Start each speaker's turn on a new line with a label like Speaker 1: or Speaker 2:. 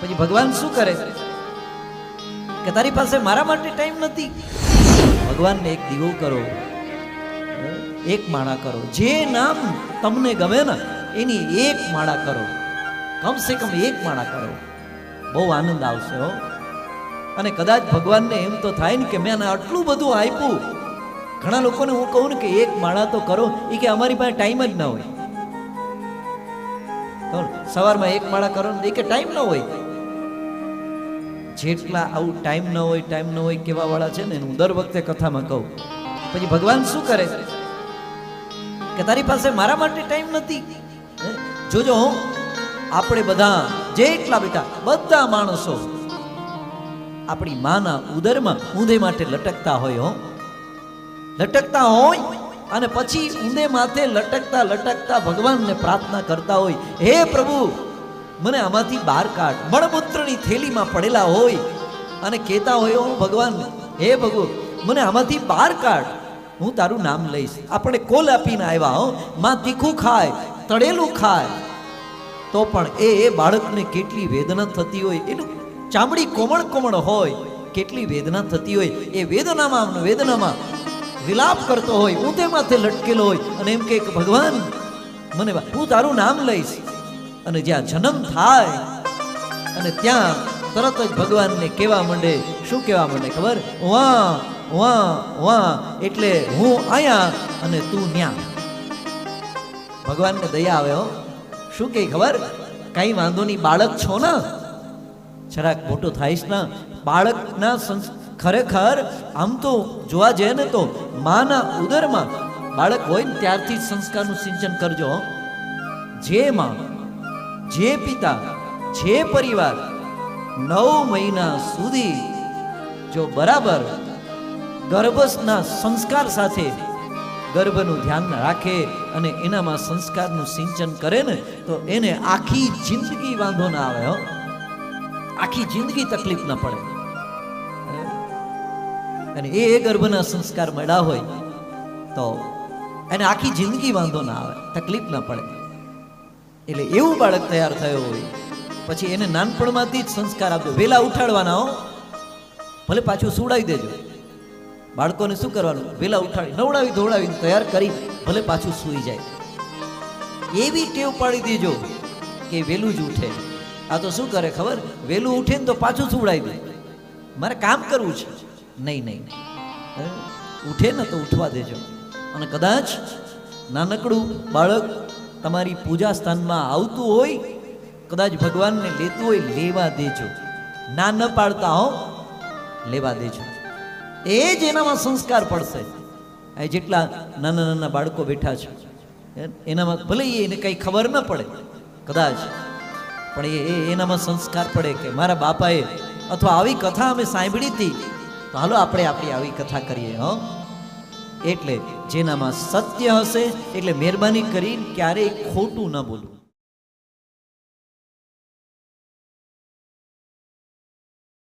Speaker 1: પછી ભગવાન શું કરે? કે તારી પાસે મારા માટે ટાઈમ નથી. ભગવાનને એક દીવો કરો. એક માળા કરો. જે નામ તમને ગમે ને, એની એક માળા કરો. કમસે કમ એક માળા કરો. બહુ આનંદ આવશે હો. અને કદાચ ભગવાનને એમ તો થાય ને કે મેં આટલું બધું આપ્યું. ઘણા લોકોને હું કહું ને કે એક માળા તો કરો એ કે અમારી પાસે ટાઈમ જ ના હોય. સવારમાં એક માળા કરો ને એ કે ટાઈમ ન હોય. જેટલા આવું ટાઈમ ન હોય ટાઈમ ન હોય કેવા વાળા છે ને હું દર વખતે કથામાં કહું. પછી ભગવાન શું કરે? કે તારી પાસે મારા માટે ટાઈમ નથી. જોજો હું, આપણે બધા જેટલા બેટા બધા માણસો આપણી માના ઉદરમાં ઊંધે માટે લટકતા હોય હો. લટકતા હોય અને પછી ઊંધે માથે લટકતા લટકતા ભગવાનને પ્રાર્થના કરતા હોય. હે પ્રભુ મને આમાંથી બહાર કાઢ. મળમૂત્રની થેલીમાં પડેલા હોય અને કહેતા હોય હું ભગવાન, હે ભગુ મને આમાંથી બહાર કાઢ. હું તારું નામ લઈશ. આપણે કોલ આપીને આવ્યા, હો. માં તીખું ખાય, તળેલું ખાય. તો પણ એ એ બાળકને કેટલી વેદના થતી હોય, એનું ચામડી કોમળ કોમળ હોય, કેટલી વેદના થતી હોય, એ વેદનામાં વેદનામાં વિલાપ કરતો હોય ઊંધે માથે લટકેલો હોય અને એમ કે, ભગવાન, મને હું તારું નામ લઈશ. અને જ્યાં જન્મ થાય અને ત્યાં તરત જ ભગવાનને કહેવા માંડે? શું કહેવા માંડે ખબર? વાહ વાં વાહ એટલે હું અહીંયા અને તું ન્યા. ભગવાનને દયા આવે હો. શું કહે ખબર? કઈ વાંધો નહીં, બાળક છો ને? જરાક મોટો થાઈશ ના? બાળકના ખરેખર આમ તો જોવા જઈએ ને તો માના ઉદરમાં બાળક હોય ને ત્યારથી જ સંસ્કારનું સિંચન કરજો. જે માં જે પિતા, જે પરિવાર નવ મહિના સુધી જો બરાબર ગર્ભના સંસ્કાર સાથે ગર્ભનું ધ્યાન રાખે અને એનામાં સંસ્કારનું સિંચન કરે ને, તો એને આખી જિંદગી વાંધો ના આવે, હો. આખી જિંદગી તકલીફ ના પડે. અને એ ગર્ભના સંસ્કાર મળ્યા હોય, તો એને આખી જિંદગી વાંધો ના આવે, તકલીફ ના પડે. એટલે એવું બાળક તૈયાર થયો હોય. પછી એને નાનપણમાંથી જ સંસ્કાર આપજો વહેલા ઉઠાડવાના હો. ભલે પાછું સુડાવી દેજો. બાળકોને શું કરવાનું? વહેલા ઉઠાડી, નવડાવી ધોવડાવી તૈયાર કરી ભલે પાછું સૂઈ જાય. એવી ટેવ પાડી દેજો કે વહેલું જ ઉઠે. આ તો શું કરે ખબર? વહેલું ઉઠે ને તો પાછું સુવડાવી દે. મારે કામ કરવું છે. નહીં નહીં? ઉઠે ને તો ઉઠવા દેજો. અને કદાચ નાનકડું બાળક તમારી પૂજા સ્થાનમાં આવતું હોય, કદાચ ભગવાનને લેતું હોય, લેવા દેજો. ના ન પાડતા હો, લેવા દેજો. એ જ એનામાં સંસ્કાર પડશે. એ જેટલા નાના નાના બાળકો બેઠા છે એનામાં ભલે એને કંઈ ખબર ન પડે, કદાચ. પણ એ એનામાં સંસ્કાર પડે કે મારા બાપાએ અથવા આવી કથા અમે સાંભળી હતી, તો હાલો આપણે આપણી આવી કથા કરીએ, હો. એટલે જેનામાં સત્ય હશે એટલે મહેરબાની કરી ક્યારેય ખોટું ન બોલવું